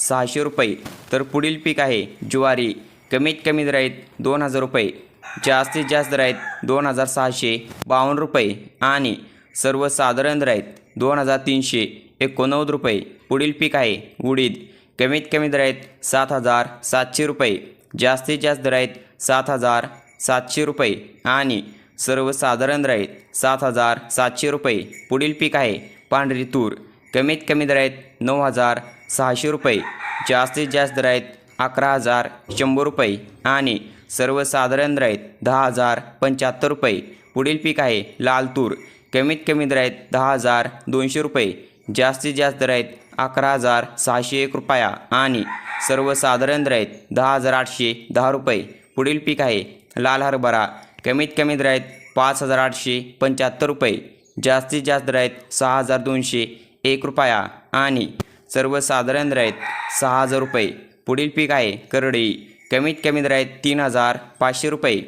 सहाशे रुपये. तर पुढील पीक आहे ज्वारी. कमीत कमी दर आहेत दोन हजार रुपये. जास्तीत जास्त दर आहेत दोन हजार सहाशे बावन्न रुपये. आणि सर्वसाधारण दर आहेत दोन हजार तीनशे एकोणनव्वद रुपये. पुढील पीक आहे उडीद. कमीत कमी दर आहेत सात हजार सातशे रुपये. जास्तीत जास्त दर आहेत सात हजार सातशे रुपये. आणि सर्वसाधारण दर आहेत सात हजार सातशे रुपये. पुढील पीक आहे पांढरी तूर. कमीत कमी दर आहेत नऊ हजार सहाशे रुपये जास्तीत जास्त दर आहेत अकरा हजार शंभर रुपये आणि सर्वसाधारण दर आहेत दहा हजार पंच्याहत्तर रुपये. पुढील पीक आहे लाल तूर कमीत कमी दर आहेत दहा हजार दोनशे रुपये जास्तीत जास्त दर आहेत अकरा हजार सहाशे एक रुपया आणि सर्वसाधारण दर आहेत दहा हजार आठशे दहा रुपये. पुढील पीक आहे लाल हरभरा. कमीत कमी दर आहेत पाच हजार आठशे पंच्याहत्तर रुपये जास्तीत जास्त दर आहेत सहा हजार दोनशे एक रुपया आणि सर्वसाधारण दर आहेत सहा हजार रुपये. पुढील पीक आहे करडई कमीत कमी दर आहेत तीन हजार पाचशे रुपये.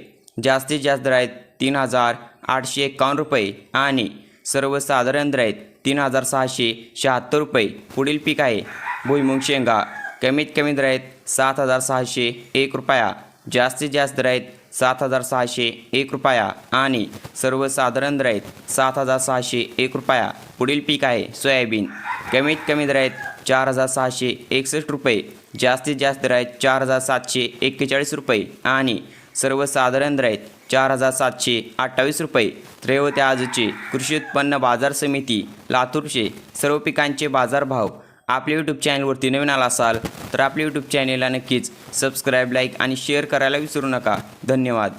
जास्तीत जास्त दर आहेत तीन हजार आठशे एकावन्न रुपये आणि सर्वसाधारण दर आहेत तीन हजार सहाशे शहात्तर रुपये. पुढील पीक आहे भुईमुग शेंगा. कमीत कमी दर आहेत सात हजार सहाशे एक रुपया. जास्तीत जास्त दर आहेत सात हजार सहाशे एक रुपया आणि सर्वसाधारण दरात सात हजार सहाशे एक रुपया. पुढील पीक आहे सोयाबीन. कमीत कमी दरात चार हजार सहाशे एकसष्ट रुपये. जास्तीत जास्त दरात चार हजार सातशे एक्केचाळीस रुपये आणि सर्वसाधारण दरात चार हजार सातशे अठ्ठावीस रुपये. तर आजचे कृषी उत्पन्न बाजार समिती लातूरचे सर्व पिकांचे बाजारभाव आपल्या यूट्यूब चॅनलवरती नवीन आला असाल तर आपल्या यूट्यूब चॅनेलला नक्कीच सबस्क्राईब लाईक आणि शेअर करायला विसरू नका. धन्यवाद.